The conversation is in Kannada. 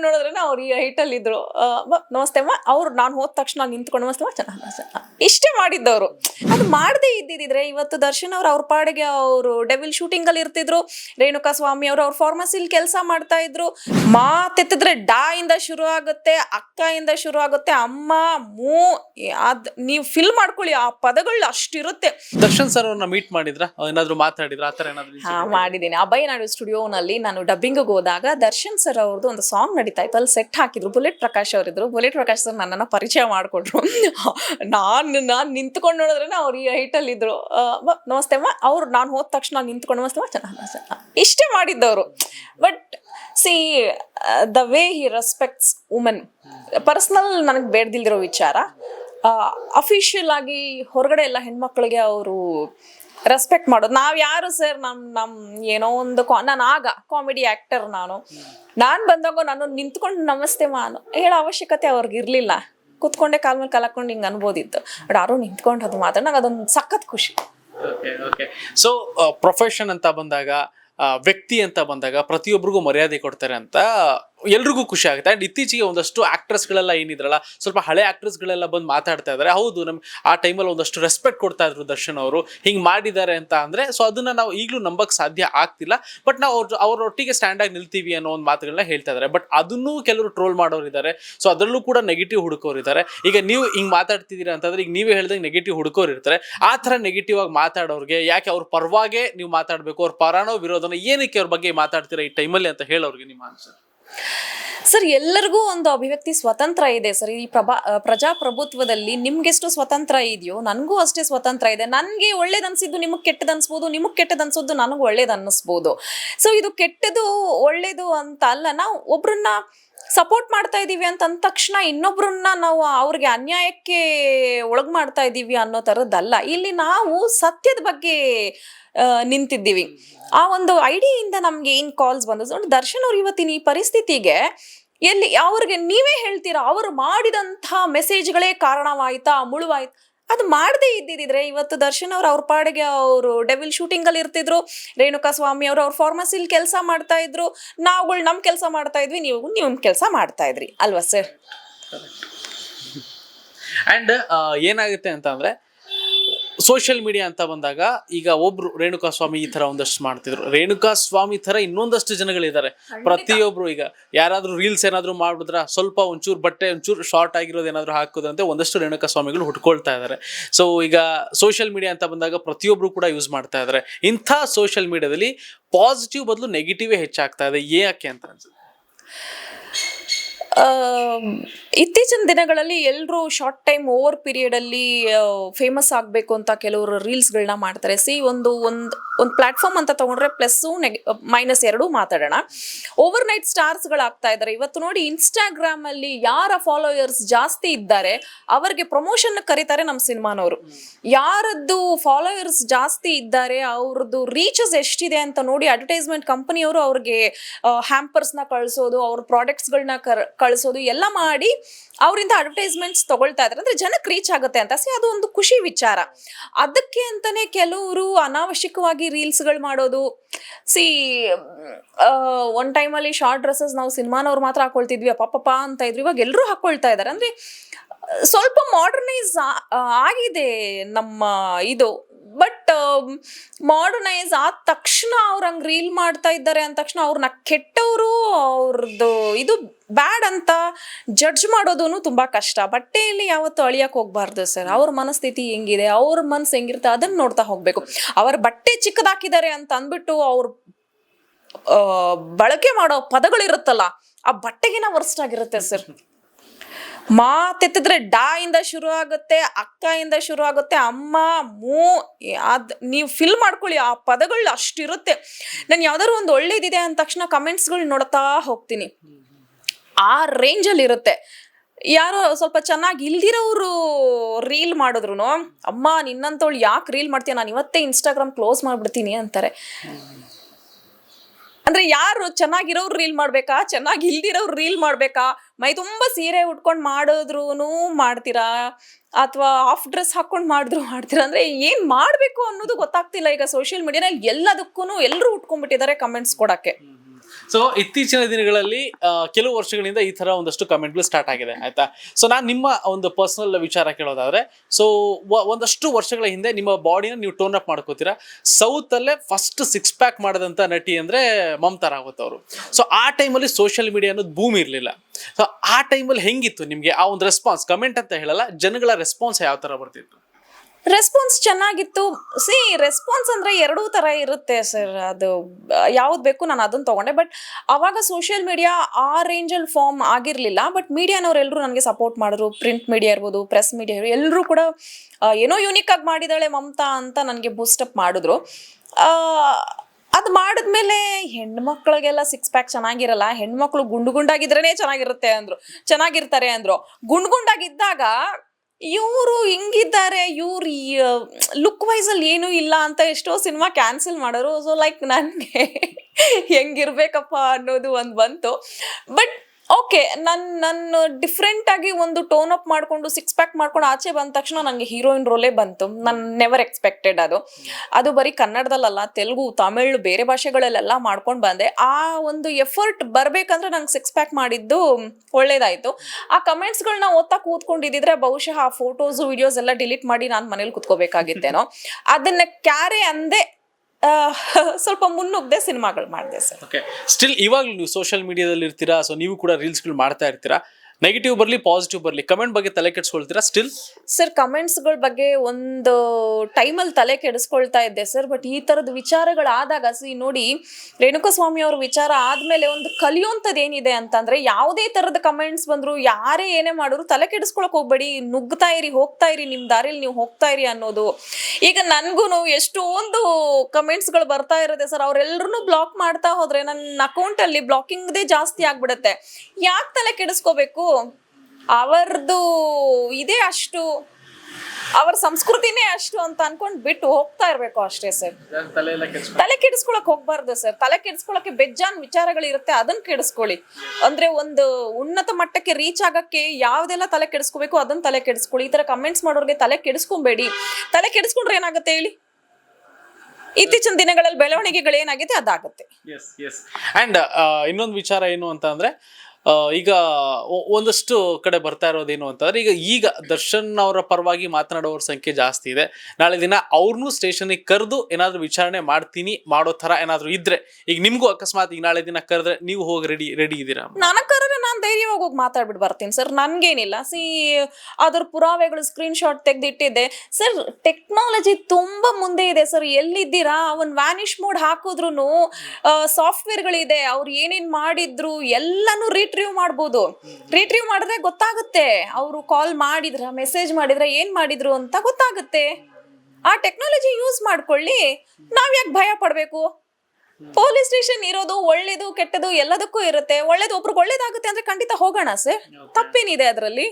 ನಿಂತ್ಕೊಂಡು ನೋಡಿದ್ರೆ ಅವ್ರು ಈ ಹೈಟಲ್ಲಿ ಇದ್ರು. ಆ, ಮ- ನಮಸ್ತೆ ಅಮ್ಮ ಅವ್ರು ನಾನು ಹೋದ ತಕ್ಷಣ ನಿಂತ್ಕೊಂಡು ನಮಸ್ತೆ ಅಮ್ಮ ಚೆನ್ನಾಗಿ ಇಷ್ಟೇ ಮಾಡಿದ್ದವರು. ಅದು ಮಾಡದೇ ಇದ್ದಿದ್ರೆ ಇವತ್ತು ದರ್ಶನ್ ಅವ್ರು ಅವ್ರ ಪಾಡಿಗೆ ಅವರು ಡೆವಿಲ್ ಶೂಟಿಂಗ್ ಅಲ್ಲಿ ಇರ್ತಿದ್ರು. ರೇಣುಕಾ ಸ್ವಾಮಿ ಅವರು ಅವ್ರ ಫಾರ್ಮಸಿಲಿ ಕೆಲಸ ಮಾಡ್ತಾ ಇದ್ರು. ಮಾತೆತ್ತಿದ್ರೆ ಡಾ ಇಂದ ಶುರು ಆಗುತ್ತೆ ಅಕ್ಕ ಇಂದ ಶುರು ಆಗುತ್ತೆ. ಅಮ್ಮ ಮೂ ಅದ್ ನೀವು ಫಿಲ್ ಮಾಡ್ಕೊಳ್ಳಿ ಆ ಪದಗಳು ಅಷ್ಟಿರುತ್ತೆ. ದರ್ಶನ್ ಸರ್ ಅವ್ರನ್ನ ಮೀಟ್ ಮಾಡಿದ್ರ? ಏನಾದ್ರು ಮಾತಾಡಿದ್ರ? ಆತರ ಏನಾದ್ರು ಹಾ ಮಾಡಿದ್ದೀನಿ. ಅಭಯ ನಾಡು ಸ್ಟುಡಿಯೋನಲ್ಲಿ ನಾನು ಡಬ್ಬಿಂಗ್ ಹೋದಾಗ ದರ್ಶನ್ ಸರ್ ಅವ್ರದ್ದು ಒಂದು ಸಾಂಗ್ ನಡೀತಾ ಇತ್ತು. ಅಲ್ಲಿ ಸೆಟ್ ಹಾಕಿದ್ರು. ಬುಲೆಟ್ ಪ್ರಕಾಶ್ ಅವರಿದ್ರು. ಬುಲೆಟ್ ಪ್ರಕಾಶ್ ಸರ್ ನನ್ನನ್ನು ಪರಿಚಯ ಮಾಡಿಕೊಟ್ರು ನಾನು ನಾನು ನಿಂತ್ಕೊಂಡು ನೋಡಿದ್ರೆ ಅವ್ರು ಈ ಹೈಟಲ್ಲಿ ಇದ್ರು. ಆ, ಮ- ನಮಸ್ತೆ ಅಮ್ಮ. ಅವ್ರು ನಾನು ಹೋದ ತಕ್ಷಣ ನಿಂತ್ಕೊಂಡು ನಮಸ್ತೆ ಅಮ್ಮ. ಚೆನ್ನಾಗಿ ಇಷ್ಟೇ ಮಾಡಿದ್ದವರು. But see the way he respects women personal ನನಗೆ ಬೇಡ್ದಿಲ್ದಿರೋ ವಿಚಾರ. ಅಫಿಷಿಯಲ್ ಆಗಿ ಹೊರಗಡೆ ಎಲ್ಲ ಹೆಣ್ಮಕ್ಳಿಗೆ ಅವರು ರೆಸ್ಪೆಕ್ಟ್ ಮಾಡೋದು. ನಾವ್ ಯಾರು ಸರ್ ನಮ್ ನಮ್ ಏನೋ ಒಂದು ನಾನು ಆಗ ಕಾಮಿಡಿ ಆಕ್ಟರ್ ನಾನು. ನಾನ್ ಬಂದಾಗ ನಾನು ನಿಂತ್ಕೊಂಡು ನಮಸ್ತೆ ಮಾನು. ಹೇಳೋ ಅವಶ್ಯಕತೆ ಅವ್ರಿಗೆ ಇರ್ಲಿಲ್ಲ. ಕುತ್ಕೊಂಡೆ ಕಾಲ್ ಮೇಲೆ ಕಾಲ್ ಹಾಕೊಂಡು ಹಿಂಗೆ ಅನ್ಬೋದಿತ್ತು. ಬಟ್ ಯಾರು ನಿಂತ್ಕೊಂಡು ಅದು ಮಾತ್ರ ನಂಗೆ ಅದೊಂದು ಸಖತ್ ಖುಷಿ. ಓಕೆ ಓಕೆ ಸೊ ಪ್ರೊಫೆಷನ್ ಅಂತ ಬಂದಾಗ ವ್ಯಕ್ತಿ ಅಂತ ಬಂದಾಗ ಪ್ರತಿಯೊಬ್ಬರಿಗೂ ಮರ್ಯಾದೆ ಕೊಡ್ತಾರೆ ಅಂತ ಎಲ್ರಿಗೂ ಖುಷಿ ಆಗುತ್ತೆ. ಆ್ಯಂಡ್ ಇತ್ತೀಚೆಗೆ ಒಂದಷ್ಟು ಆ್ಯಕ್ಟ್ರೆಸ್ಗಳೆಲ್ಲ ಗಳೆಲ್ಲ ಏನಿದ್ರಲ್ಲ, ಸ್ವಲ್ಪ ಹಳೆ ಆ್ಯಕ್ಟ್ರೆಸ್ಗಳೆಲ್ಲ ಗಳೆಲ್ಲ ಬಂದು ಮಾತಾಡ್ತಾ ಇದ್ದಾರೆ ಹೌದು ನಮ್ಗೆ ಆ ಟೈಮಲ್ಲಿ ಒಂದಷ್ಟು ರೆಸ್ಪೆಕ್ಟ್ ಕೊಡ್ತಾ ಇದ್ರು ದರ್ಶನ್ ಅವರು. ಹಿಂಗೆ ಮಾಡಿದ್ದಾರೆ ಅಂತ ಅಂದರೆ ಸೊ ಅದನ್ನು ನಾವು ಈಗಲೂ ನಂಬಕ್ಕೆ ಸಾಧ್ಯ ಆಗ್ತಿಲ್ಲ. ಬಟ್ ನಾವು ಅವ್ರ, ಅವರೊಟ್ಟಿಗೆ ಸ್ಟ್ಯಾಂಡ್ ಆಗಿ ನಿಲ್ತೀವಿ ಅನ್ನೋ ಒಂದು ಮಾತುಗಳನ್ನ ಹೇಳ್ತಾ ಇದ್ದಾರೆ ಬಟ್ ಅದನ್ನೂ ಕೆಲವರು ಟ್ರೋಲ್ ಮಾಡೋರು ಇದ್ದಾರೆ ಸೊ ಅದರಲ್ಲೂ ಕೂಡ ನೆಗೆಟಿವ್ ಹುಡುಕೋರು ಇದ್ದಾರೆ ಈಗ ನೀವು ಹಿಂಗೆ ಮಾತಾಡ್ತಿದ್ದೀರಾ ಅಂತಂದ್ರೆ, ಈಗ ನೀವೇ ಹೇಳಿದಾಗ ನೆಗೆಟಿವ್ ಹುಡುಕೋರು ಇರ್ತಾರೆ. ಆ ಥರ ನೆಗೆಟಿವ್ ಆಗಿ ಮಾತಾಡೋರಿಗೆ ಯಾಕೆ ಅವ್ರ ಪರವಾಗೆ ನೀವು ಮಾತಾಡಬೇಕು? ಅವ್ರ ಪರಾಣೋ ವಿರೋಧನ ಏನಕ್ಕೆ ಅವ್ರ ಬಗ್ಗೆ ಮಾತಾಡ್ತೀರಾ ಈ ಟೈಮಲ್ಲಿ ಅಂತ ಹೇಳೋರಿಗೆ ನಿಮ್ಮ ಆನ್ಸರ್ ಸರ್, ಎಲ್ಲರಿಗೂ ಒಂದು ಅಭಿವ್ಯಕ್ತಿ ಸ್ವತಂತ್ರ ಇದೆ ಸರ್. ಈ ಪ್ರಭಾ ಪ್ರಜಾಪ್ರಭುತ್ವದಲ್ಲಿ ನಿಮ್ಗೆಷ್ಟು ಸ್ವತಂತ್ರ ಇದೆಯೋ, ನನಗೂ ಅಷ್ಟೇ ಸ್ವತಂತ್ರ ಇದೆ. ನನಗೆ ಒಳ್ಳೇದು ಅನ್ಸಿದ್ದು ನಿಮಗೆ ಕೆಟ್ಟದ್ದು ನಿಮಗೆ ಕೆಟ್ಟದ್ದು ನನಗೆ ಒಳ್ಳೇದು ಅನ್ನಿಸ್ಬೋದು. ಸೊ ಇದು ಕೆಟ್ಟದು, ಒಳ್ಳೇದು ಅಂತ ಅಲ್ಲ. ನಾವು ಒಬ್ರನ್ನ ಸಪೋರ್ಟ್ ಮಾಡ್ತಾ ಇದ್ದೀವಿ ಅಂತ ಅಂದ ತಕ್ಷಣ ಇನ್ನೊಬ್ರನ್ನ ನಾವು ಅವ್ರಿಗೆ ಅನ್ಯಾಯಕ್ಕೆ ಒಳಗ್ ಮಾಡ್ತಾ ಇದ್ದೀವಿ ಅನ್ನೋ ಥರದ್ದಲ್ಲ ಇಲ್ಲಿ ನಾವು ಸತ್ಯದ ಬಗ್ಗೆ ನಿಂತಿದ್ದೀವಿ. ಆ ಒಂದು ಐಡಿಯಿಂದ ನಮ್ಗೆ ಏನ್ ಕಾಲ್ಸ್ ನೋಡಿ, ದರ್ಶನ್ ಅವ್ರು ಇವತ್ತಿನ ಈ ಪರಿಸ್ಥಿತಿಗೆ ಎಲ್ಲಿ ಅವ್ರಿಗೆ ನೀವೇ ಹೇಳ್ತೀರಾ, ಅವರು ಮಾಡಿದಂಥ ಮೆಸೇಜ್ಗಳೇ ಕಾರಣವಾಯ್ತಾ, ಮುಳುವಾಯ್ತು? ಅದು ಮಾಡದೇ ಇದ್ದಿದ್ರೆ ಇವತ್ತು ದರ್ಶನ್ ಅವ್ರು ಅವ್ರ ಪಾಡಿಗೆ ಅವರು ಡೆವಿಲ್ ಶೂಟಿಂಗ್ ಅಲ್ಲಿ ಇರ್ತಿದ್ರು, ರೇಣುಕಾ ಸ್ವಾಮಿ ಅವರು ಅವ್ರ ಫಾರ್ಮಸಿಲ್ ಕೆಲಸ ಮಾಡ್ತಾ ಇದ್ರು, ನಾವುಗಳು ನಮ್ ಕೆಲಸ ಮಾಡ್ತಾ ಇದ್ವಿ, ನೀವು ನೀವು ಕೆಲಸ ಮಾಡ್ತಾ ಇದ್ರಿ. ಅಲ್ವಾ ಸರ್ ಅಂಡ್ ಏನಾಗುತ್ತೆ ಅಂದ್ರೆ ಸೋಷಿಯಲ್ ಮೀಡಿಯಾ ಅಂತ ಬಂದಾಗ ಈಗ ಒಬ್ರು ರೇಣುಕಾ ಸ್ವಾಮಿ ಈ ತರ ಒಂದಷ್ಟು ಮಾಡ್ತಿದ್ರು. ರೇಣುಕಾ ಸ್ವಾಮಿ ತರ ಇನ್ನೊಂದಷ್ಟು ಜನಗಳಿದ್ದಾರೆ. ಪ್ರತಿಯೊಬ್ರು ಈಗ ಯಾರಾದ್ರೂ ರೀಲ್ಸ್ ಏನಾದ್ರು ಮಾಡಿದ್ರ ಸ್ವಲ್ಪ ಒಂಚೂರು ಬಟ್ಟೆ ಒಂಚೂರು ಶಾರ್ಟ್ ಆಗಿರೋದು ಏನಾದ್ರು ಹಾಕೋದಂತೆ ಒಂದಷ್ಟು ರೇಣುಕಾ ಸ್ವಾಮಿಗಳು ಹುಟ್ಕೊಳ್ತಾ ಇದ್ದಾರೆ. ಸೊ ಈಗ ಸೋಷಿಯಲ್ ಮೀಡಿಯಾ ಅಂತ ಬಂದಾಗ ಪ್ರತಿಯೊಬ್ರು ಕೂಡ ಯೂಸ್ ಮಾಡ್ತಾ ಇದ್ದಾರೆ. ಇಂಥ ಸೋಷಿಯಲ್ ಮೀಡಿಯಾದಲ್ಲಿ ಪಾಸಿಟಿವ್ ಬದಲು ನೆಗೆಟಿವೇ ಹೆಚ್ಚಾಗ್ತಾ ಇದೆ. ಯಾಕೆ ಅಂತ ಅನ್ಸುತ್ತೆ? ಇತ್ತೀಚಿನ ದಿನಗಳಲ್ಲಿ ಎಲ್ಲರೂ ಶಾರ್ಟ್ ಟೈಮ್ ಓವರ್ ಪೀರಿಯಡ್ ಅಲ್ಲಿ ಫೇಮಸ್ ಆಗಬೇಕು ಅಂತ ಕೆಲವರು ರೀಲ್ಸ್ಗಳನ್ನ ಮಾಡ್ತಾರೆ. ಸಿ ಒಂದು ಒಂದು ಒಂದು ಪ್ಲಾಟ್ಫಾರ್ಮ್ ಅಂತ ತಗೊಂಡ್ರೆ ಪ್ಲಸ್ಸು ನೆಗ್ ಮೈನಸ್ ಎರಡೂ ಮಾತಾಡೋಣ. ಓವರ್ ನೈಟ್ ಸ್ಟಾರ್ಸ್ಗಳಾಗ್ತಾ ಇದ್ದಾರೆ ಇವತ್ತು ನೋಡಿ ಇನ್ಸ್ಟಾಗ್ರಾಮ್ ಅಲ್ಲಿ ಯಾರ ಫಾಲೋಯರ್ಸ್ ಜಾಸ್ತಿ ಇದ್ದಾರೆ, ಅವರಿಗೆ ಪ್ರಮೋಷನ್ ಕರೀತಾರೆ ನಮ್ಮ ಸಿನಿಮಾನವರು. ಯಾರದ್ದು ಫಾಲೋಯರ್ಸ್ ಜಾಸ್ತಿ ಇದ್ದಾರೆ, ಅವ್ರದ್ದು ರೀಚಸ್ ಎಷ್ಟಿದೆ ಅಂತ ನೋಡಿ ಅಡ್ವರ್ಟೈಸ್ಮೆಂಟ್ ಕಂಪನಿಯವರು ಅವ್ರಿಗೆ ಹ್ಯಾಂಪರ್ಸ್ನ ಕಳಿಸೋದು, ಅವ್ರ ಪ್ರಾಡಕ್ಟ್ಸ್ಗಳನ್ನ ಕರ್ ಕಳಿಸೋದು ಎಲ್ಲ ಮಾಡಿ ಅವರಿಂದ ಅಡ್ವರ್ಟೈಸ್ಮೆಂಟ್ಸ್ ತಗೊಳ್ತಾ ಇದ್ದಾರೆ ಅಂದ್ರೆ ಜನಕ್ಕೆ ರೀಚ್ ಆಗುತ್ತೆ ಅಂತ ಸಿ, ಅದು ಒಂದು ಖುಷಿ ವಿಚಾರ. ಅದಕ್ಕೆ ಅಂತಲೇ ಕೆಲವರು ಅನಾವಶ್ಯಕವಾಗಿ ರೀಲ್ಸ್ಗಳು ಮಾಡೋದು. ಸಿ ಒನ್ ಟೈಮಲ್ಲಿ ಶಾರ್ಟ್ ಡ್ರೆಸ್ಸಸ್ ನಾವು ಸಿನಿಮಾನವ್ರು ಮಾತ್ರ ಹಾಕೊಳ್ತಿದ್ವಿ ಅಪ್ಪಪ್ಪ ಅಂತ ಇದ್ರು. ಇವಾಗ ಎಲ್ಲರೂ ಹಾಕೊಳ್ತಾ ಇದ್ದಾರೆ ಅಂದ್ರೆ ಸ್ವಲ್ಪ ಮಾಡರ್ನೈಸ್ ಆಗಿದೆ ನಮ್ಮ ಇದು. ಬಟ್ ಮಾಡರ್ನೈಸ್ ಆದ ತಕ್ಷಣ ಅವ್ರು ಹಂಗೆ ರೀಲ್ ಮಾಡ್ತಾ ಇದ್ದಾರೆ ಅಂದ ತಕ್ಷಣ ಅವ್ರನ್ನ ಕೆಟ್ಟವರು ಅವ್ರದ್ದು ಇದು ಬ್ಯಾಡ್ ಅಂತ ಜಡ್ಜ್ ಮಾಡೋದು ತುಂಬಾ ಕಷ್ಟ. ಬಟ್ಟೆಯಲ್ಲಿ ಯಾವತ್ತೂ ಅಳಿಯಕ್ಕೆ ಹೋಗ್ಬಾರ್ದು ಸರ್. ಅವ್ರ ಮನಸ್ಥಿತಿ ಹೆಂಗಿದೆ, ಅವ್ರ ಮನಸ್ಸು ಹೆಂಗಿರುತ್ತೆ ಅದನ್ನ ನೋಡ್ತಾ ಹೋಗಬೇಕು. ಅವ್ರ ಬಟ್ಟೆ ಚಿಕ್ಕದಾಕಿದ್ದಾರೆ ಅಂತ ಅಂದ್ಬಿಟ್ಟು ಅವ್ರ ಬಳಕೆ ಮಾಡೋ ಪದಗಳಿರುತ್ತಲ್ಲ, ಆ ಬಟ್ಟೆಗಿನ ವರ್ಸ್ಟ್ ಆಗಿರುತ್ತೆ ಸರ್. ಮಾತೆತ್ತಿದ್ರೆ ಡಾ ಇಂದ ಶುರು ಆಗುತ್ತೆ ಅಕ್ಕ ಇಂದ ಶುರು ಆಗುತ್ತೆ ಅಮ್ಮ, ಮೂ, ಅದ್ ನೀವು ಫಿಲ್ ಮಾಡ್ಕೊಳ್ಳಿ, ಆ ಪದಗಳು ಅಷ್ಟಿರುತ್ತೆ. ನಾನು ಯಾವ್ದಾದ್ರು ಒಂದು ಒಳ್ಳೇದಿದೆ ಅಂದ ತಕ್ಷಣ ಕಮೆಂಟ್ಸ್ಗಳು ನೋಡ್ತಾ ಹೋಗ್ತೀನಿ. ಆ ರೇಂಜಲ್ಲಿ ಇರುತ್ತೆ ಯಾರೋ ಸ್ವಲ್ಪ ಚೆನ್ನಾಗಿ ಇಲ್ದಿರೋರು ರೀಲ್ ಮಾಡಿದ್ರು ಅಮ್ಮ, ನಿನ್ನಂತವಳು ಯಾಕೆ ರೀಲ್ ಮಾಡ್ತೀಯ? ನಾನು ಇವತ್ತೇ ಇನ್ಸ್ಟಾಗ್ರಾಮ್ ಕ್ಲೋಸ್ ಮಾಡ್ಬಿಡ್ತೀನಿ ಅಂತಾರೆ. ಅಂದ್ರೆ ಯಾರು ಚೆನ್ನಾಗಿರೋರು ರೀಲ್ ಮಾಡ್ಬೇಕಾ? ಚೆನ್ನಾಗಿ ಇಲ್ದಿರೋರು ರೀಲ್ ಮಾಡ್ಬೇಕಾ? ಮೈ ತುಂಬಾ ಸೀರೆ ಉಟ್ಕೊಂಡು ಮಾಡಿದ್ರು ಮಾಡ್ತೀರಾ? ಅಥವಾ ಆಫ್ ಡ್ರೆಸ್ ಹಾಕೊಂಡು ಮಾಡಿದ್ರು ಮಾಡ್ತೀರಾ? ಅಂದ್ರೆ ಏನ್ ಮಾಡ್ಬೇಕು ಅನ್ನೋದು ಗೊತ್ತಾಗ್ತಿಲ್ಲ ಈಗ ಸೋಷಿಯಲ್ ಮೀಡಿಯಾನಲ್ಲಿ ಎಲ್ಲದಕ್ಕೂ ಎಲ್ಲರೂ ಉಟ್ಕೊಂಡ್ಬಿಟ್ಟಿದ್ದಾರೆ ಕಮೆಂಟ್ಸ್ ಕೊಡಕ್ಕೆ. ಸೊ ಇತ್ತೀಚಿನ ದಿನಗಳಲ್ಲಿ ಕೆಲವು ವರ್ಷಗಳಿಂದ ಈ ತರ ಒಂದಷ್ಟು ಕಮೆಂಟ್ಗಳು ಸ್ಟಾರ್ಟ್ ಆಗಿದೆ, ಆಯ್ತಾ? ಸೊ ನಾನು ನಿಮ್ಮ ಒಂದು ಪರ್ಸನಲ್ ವಿಚಾರ ಕೇಳೋದಾದ್ರೆ ಸೊ ಒಂದಷ್ಟು ವರ್ಷಗಳ ಹಿಂದೆ ನಿಮ್ಮ ಬಾಡಿನ ನೀವು ಟೋನ್ ಅಪ್ ಮಾಡ್ಕೋತೀರಾ? ಸೌತ್ ಅಲ್ಲೇ ಫಸ್ಟ್ ಸಿಕ್ಸ್ ಪ್ಯಾಕ್ ಮಾಡಿದಂತ ನಟಿ ಅಂದ್ರೆ ಮಮತಾ ರಾವತ್ ಅವರು. ಸೊ ಆ ಟೈಮಲ್ಲಿ ಸೋಷಿಯಲ್ ಮೀಡಿಯಾ ಅನ್ನೋದು ಭೂಮಿ ಇರಲಿಲ್ಲ. ಸೊ ಆ ಟೈಮಲ್ಲಿ ಹೆಂಗಿತ್ತು ನಿಮಗೆ ಆ ಒಂದು ರೆಸ್ಪಾನ್ಸ್ ಕಮೆಂಟ್ ಅಂತ ಹೇಳಲ್ಲ, ಜನಗಳ ರೆಸ್ಪಾನ್ಸ್ ಯಾವ ತರ ಬರ್ತಿತ್ತು? ರೆಸ್ಪಾನ್ಸ್ ಚೆನ್ನಾಗಿತ್ತು. ಸಿ ರೆಸ್ಪಾನ್ಸ್ ಅಂದರೆ ಎರಡೂ ಥರ ಇರುತ್ತೆ ಸರ್ ಅದು, ಯಾವ್ದು ಬೇಕು ನಾನು ಅದನ್ನು ತೊಗೊಂಡೆ. ಬಟ್ ಆವಾಗ ಸೋಷಿಯಲ್ ಮೀಡಿಯಾ ಆ ರೇಂಜಲ್ಲಿ ಫಾರ್ಮ್ ಆಗಿರಲಿಲ್ಲ. ಬಟ್ ಮೀಡಿಯಾನವರೆಲ್ಲರೂ ನನಗೆ ಸಪೋರ್ಟ್ ಮಾಡಿದ್ರು. ಪ್ರಿಂಟ್ ಮೀಡಿಯಾ ಇರ್ಬೋದು ಪ್ರೆಸ್ ಮೀಡಿಯಾ ಎಲ್ಲರೂ ಕೂಡ ಏನೋ ಯೂನಿಕ್ ಆಗಿ ಮಾಡಿದಾಳೆ ಮಮತಾ ಅಂತ ನನಗೆ ಬೂಸ್ಟಪ್ ಮಾಡಿದ್ರು. ಅದು ಮಾಡಿದ್ಮೇಲೆ ಹೆಣ್ಮಕ್ಳಿಗೆಲ್ಲ ಸಿಕ್ಸ್ ಪ್ಯಾಕ್ ಚೆನ್ನಾಗಿರಲ್ಲ, ಹೆಣ್ಮಕ್ಳು ಗುಂಡು ಗುಂಡಾಗಿದ್ರೇನೆ ಚೆನ್ನಾಗಿರುತ್ತೆ ಅಂದರು, ಚೆನ್ನಾಗಿರ್ತಾರೆ ಅಂದರು. ಗುಂಡು ಗುಂಡಾಗಿದ್ದಾಗ ಇವರು ಹಿಂಗಿದ್ದಾರೆ, ಇವ್ರು ಲುಕ್ ವೈಸ್ ಅಲ್ಲಿ ಏನೂ ಇಲ್ಲ ಅಂತ ಎಷ್ಟೋ ಸಿನಿಮಾ ಕ್ಯಾನ್ಸಲ್ ಮಾಡೋರು ಸೊ ಲೈಕ್ ನನಗೆ ಹೆಂಗಿರ್ಬೇಕಪ್ಪ ಅನ್ನೋದು ಒಂದು ಬಂತು. ಬಟ್ ಓಕೆ ನನ್ನ ನನ್ನ ಡಿಫ್ರೆಂಟ್ ಆಗಿ ಒಂದು ಟೋನ್ ಅಪ್ ಮಾಡ್ಕೊಂಡು ಸಿಕ್ಸ್ ಪ್ಯಾಕ್ ಮಾಡ್ಕೊಂಡು ಆಚೆ ಬಂದ ತಕ್ಷಣ ನನಗೆ ಹೀರೋಯಿನ್ ರೋಲೇ ಬಂತು. ನಾನು ನೆವರ್ ಎಕ್ಸ್ಪೆಕ್ಟೆಡ್ ಅದು. ಅದು ಬರೀ ಕನ್ನಡದಲ್ಲಲ್ಲ, ತೆಲುಗು, ತಮಿಳು ಬೇರೆ ಭಾಷೆಗಳಲ್ಲೆಲ್ಲ ಮಾಡ್ಕೊಂಡು ಬಂದೆ. ಆ ಒಂದು ಎಫರ್ಟ್ ಬರಬೇಕಂದ್ರೆ ನಂಗೆ ಸಿಕ್ಸ್ ಪ್ಯಾಕ್ ಮಾಡಿದ್ದು ಒಳ್ಳೇದಾಯಿತು. ಆ ಕಮೆಂಟ್ಸ್ಗಳನ್ನ ಓದ್ತಾ ಕೂತ್ಕೊಂಡಿದ್ದಿದ್ರೆ ಬಹುಶಃ ಆ ಫೋಟೋಸು ವಿಡಿಯೋಸ್ ಎಲ್ಲ ಡಿಲೀಟ್ ಮಾಡಿ ನಾನು ಮನೇಲಿ ಕುತ್ಕೋಬೇಕಾಗಿತ್ತೇನೋ. ಅದನ್ನ ಕ್ಯಾರೆ ಅಂದೆ ಸ್ವಲ್ಪ ಮುನ್ನುಗ್ದೆ ಸಿನಿಮಾಗಳು ಮಾಡಿದೆ ಸರ್. ಓಕೆ ಸ್ಟಿಲ್ ಇವಾಗಲೂ ನೀವು ಸೋಷಿಯಲ್ ಮೀಡಿಯಾದಲ್ಲಿ ಇರ್ತೀರಾ ಸೊ ನೀವು ಕೂಡ ರೀಲ್ಸ್ಗಳು ಮಾಡ್ತಾ ಇರ್ತೀರಾ? ನೆಗೆಟಿವ್ ಬರಲಿ ಪಾಸಿಟಿವ್ ಬರಲಿ ಕಮೆಂಟ್ ಬಗ್ಗೆ ತಲೆ ಕೆಡಿಸ್ಕೊಳ್ತೀರಾ ಸ್ಟಿಲ್ ಸರ್ ಕಮೆಂಟ್ಸ್ಗಳ ಬಗ್ಗೆ ಒಂದು ಟೈಮಲ್ಲಿ ತಲೆ ಕೆಡಿಸ್ಕೊಳ್ತಾ ಇದ್ದೆ ಸರ್ ಬಟ್ ಈ ಥರದ ವಿಚಾರಗಳಾದಾಗ ಸಿ ನೋಡಿ, ರೇಣುಕಸ್ವಾಮಿ ಅವ್ರ ವಿಚಾರ ಆದಮೇಲೆ ಒಂದು ಕಲಿಯುವಂಥದ್ದು ಏನಿದೆ ಅಂತಂದ್ರೆ ಯಾವುದೇ ಥರದ ಕಮೆಂಟ್ಸ್ ಬಂದ್ರು ಯಾರೇ ಏನೇ ಮಾಡಿದ್ರು ತಲೆ ಕೆಡಿಸ್ಕೊಳಕ್ ಹೋಗ್ಬೇಡಿ, ನುಗ್ತಾ ಇರಿ, ಹೋಗ್ತಾ ಇರಿ ನಿಮ್ಮ ದಾರಿಲಿ ನೀವು ಹೋಗ್ತಾ ಇರಿ ಅನ್ನೋದು. ಈಗ ನನಗೂ ಎಷ್ಟೊಂದು ಕಮೆಂಟ್ಸ್ಗಳು ಬರ್ತಾ ಇರುತ್ತೆ ಸರ್ ಅವರೆಲ್ಲರೂ ಬ್ಲಾಕ್ ಮಾಡ್ತಾ ಹೋದರೆ ನನ್ನ ಅಕೌಂಟಲ್ಲಿ ಬ್ಲಾಕಿಂಗ್ದೇ ಜಾಸ್ತಿ ಆಗ್ಬಿಡುತ್ತೆ. ಯಾಕೆ ತಲೆ ಕೆಡಿಸ್ಕೋಬೇಕು? ಅವರದು ಇದೇ ಅಷ್ಟು ಅವರ ಸಂಸ್ಕೃತಿನೇ ಅಷ್ಟು ಅಂತ ಅನ್ಕೊಂಡ್ ಬಿಟ್ಟು ಹೋಗ್ತಾ ಇರ್ಬೇಕು ಅಷ್ಟೇ ಸರ್. ತಲೆ ಕೆಡಿಸ್ಕೊಳಕ್ ಹೋಗ್ಬಾರ್ದು ಸರ್. ತಲೆ ಕೆಡಿಸ್ಕೊಳಕ್ಕೆ ಬೆಜ್ಜಾನ್ ವಿಚಾರಗಳಿರುತ್ತೆ ಅದನ್ನ ಕೆಡಿಸ್ಕೊಳ್ಳಿ. ಅಂದ್ರೆ ಒಂದು ಉನ್ನತ ಮಟ್ಟಕ್ಕೆ ರೀಚ್ ಆಗಕ್ಕೆ ಯಾವ್ದೆಲ್ಲ ತಲೆ ಕೆಡಿಸ್ಕೋಬೇಕು ಅದನ್ನ ತಲೆ ಕೆಡಿಸ್ಕೊಳ್ಳಿ. ಈ ತರ ಕಮೆಂಟ್ಸ್ ಮಾಡೋರ್ಗೆ ತಲೆ ಕೆಡಿಸ್ಕೊಂಬೇಡಿ. ತಲೆ ಕೆಡಿಸ್ಕೊಂಡ್ರೆ ಏನಾಗುತ್ತೆ ಹೇಳಿ? ಇತ್ತೀಚಿನ ದಿನಗಳಲ್ಲಿ ಬೆಳವಣಿಗೆಗಳು ಏನಾಗಿದೆ ಅದಾಗುತ್ತೆ. ಎಸ್ ಎಸ್ ಅಂಡ್ ಇನ್ನೊಂದು ವಿಚಾರ ಏನು ಅಂತ ಅಂದ್ರೆ ಈಗ ಒಂದಷ್ಟು ಕಡೆ ಬರ್ತಾ ಇರೋದೇನು ಅಂತಂದ್ರೆ, ಈಗ ಈಗ ದರ್ಶನ್ ಅವರ ಪರವಾಗಿ ಮಾತನಾಡೋರ ಸಂಖ್ಯೆ ಜಾಸ್ತಿ ಇದೆ. ನಾಳೆ ದಿನ ಅವ್ರನ್ನೂ ಸ್ಟೇಷನ್ಗೆ ಕರೆದು ಏನಾದ್ರೂ ವಿಚಾರಣೆ ಮಾಡ್ತೀನಿ, ಮಾಡೋ ತರ ಏನಾದ್ರು ಇದ್ರೆ, ಈಗ ನಿಮ್ಗೂ ಅಕಸ್ಮಾತ್ ಈಗ ನಾಳೆ ದಿನ ಕರೆದ್ರೆ ನೀವು ಹೋಗಿ ರೆಡಿ ರೆಡಿ ಇದ್ದೀರಾ ನಾನು ಕರೆದ್ರೆ ಧೈರ್ಯವಾಗಿ ಹೋಗಿ ಮಾತಾಡ್ಬಿಟ್ಟು ಬರ್ತೀನಿ ಸರ್, ನನ್ಗೇನಿಲ್ಲ. ಸಿ, ಅದ್ರ ಪುರಾವೆಗಳು ಸ್ಕ್ರೀನ್ ಶಾಟ್ ತೆಗೆದಿಟ್ಟಿದ್ದೆ. ಸರ್ ಟೆಕ್ನಾಲಜಿ ತುಂಬಾ ಮುಂದೆ ಇದೆ ಸರ್, ಎಲ್ಲಿದ್ದೀರಾ? ಅವನ್ ವ್ಯಾನಿಷ್ ಮೋಡ್ ಹಾಕಿದ್ರು ಸಾಫ್ಟ್ವೇರ್ಗಳಿದೆ ಅವ್ರು ಏನೇನ್ ಮಾಡಿದ್ರು, ಎಲ್ಲಾನು ರೀಟ್ರೀವ್ ಮಾಡ್ಬೋದು. ರೀಟ್ರೀವ್ ಮಾಡಿದ್ರೆ ಗೊತ್ತಾಗುತ್ತೆ. ಅವರು ಕಾಲ್ ಮಾಡಿದ್ರ ಮೆಸೇಜ್ ಮಾಡಿದ್ರ, ಏನ್ ಮಾಡಿದ್ರು ಅಂತ ಗೊತ್ತಾಗುತ್ತೆ. ಆ ಟೆಕ್ನಾಲಜಿ ಯೂಸ್ ಮಾಡ್ಕೊಳ್ಳಿ. ನಾವ್ ಯಾಕೆ ಭಯ ಪಡ್ಬೇಕು? ಪೊಲೀಸ್ ಸ್ಟೇಷನ್ ಇರೋದು ಒಳ್ಳೇದು ಕೆಟ್ಟದು ಎಲ್ಲದಕ್ಕೂ ಇರುತ್ತೆ. ಒಳ್ಳೇದು ಒಬ್ರಿಗೆ ಒಳ್ಳೇದಾಗುತ್ತೆ ಅಂದ್ರೆ ಖಂಡಿತ ಹೋಗೋಣ ಸರ್. ತಪ್ಪೇನಿದೆ ಅದರಲ್ಲಿ?